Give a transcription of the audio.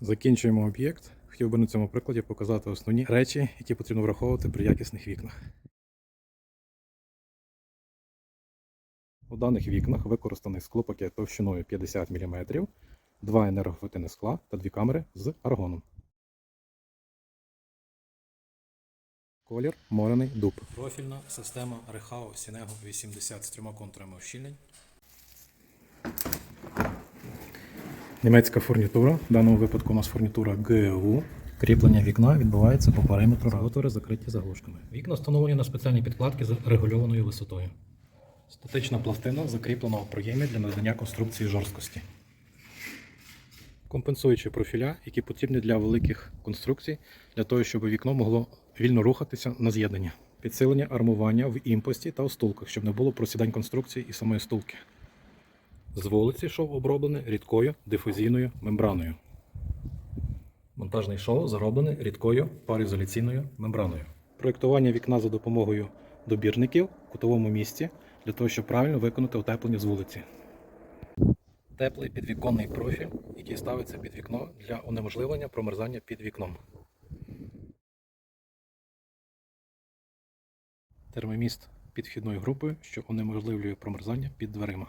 Закінчуємо об'єкт. Хотів би на цьому прикладі показати основні речі, які потрібно враховувати при якісних вікнах. У даних вікнах використаний склопакет товщиною 50 мм, два енергоефективних скла та дві камери з аргоном. Колір морений дуб. Профільна система Rehao Sinego 80 з трьома контурами ощільнень. Німецька фурнітура. В даному випадку у нас фурнітура ГУ. Кріплення вікна відбувається по периметру роутери, закриті заглушками. Вікна встановлені на спеціальні підкладки з регульованою висотою. Статична пластина закріплена у проємі для надання конструкції жорсткості. Компенсуючі профіля, які потрібні для великих конструкцій, для того, щоб вікно могло вільно рухатися на з'єднання. Підсилення армування в імпості та остулках, щоб не було просідань конструкції і самої стулки. З вулиці шов оброблений рідкою дифузійною мембраною. Монтажний шов зароблений рідкою пароізоляційною мембраною. Проєктування вікна за допомогою добірників в кутовому місці для того, щоб правильно виконати утеплення з вулиці. Теплий підвіконний профіль, який ставиться під вікно для унеможливлення промерзання під вікном. Термоміст під вхідною групою, що унеможливлює промерзання під дверима.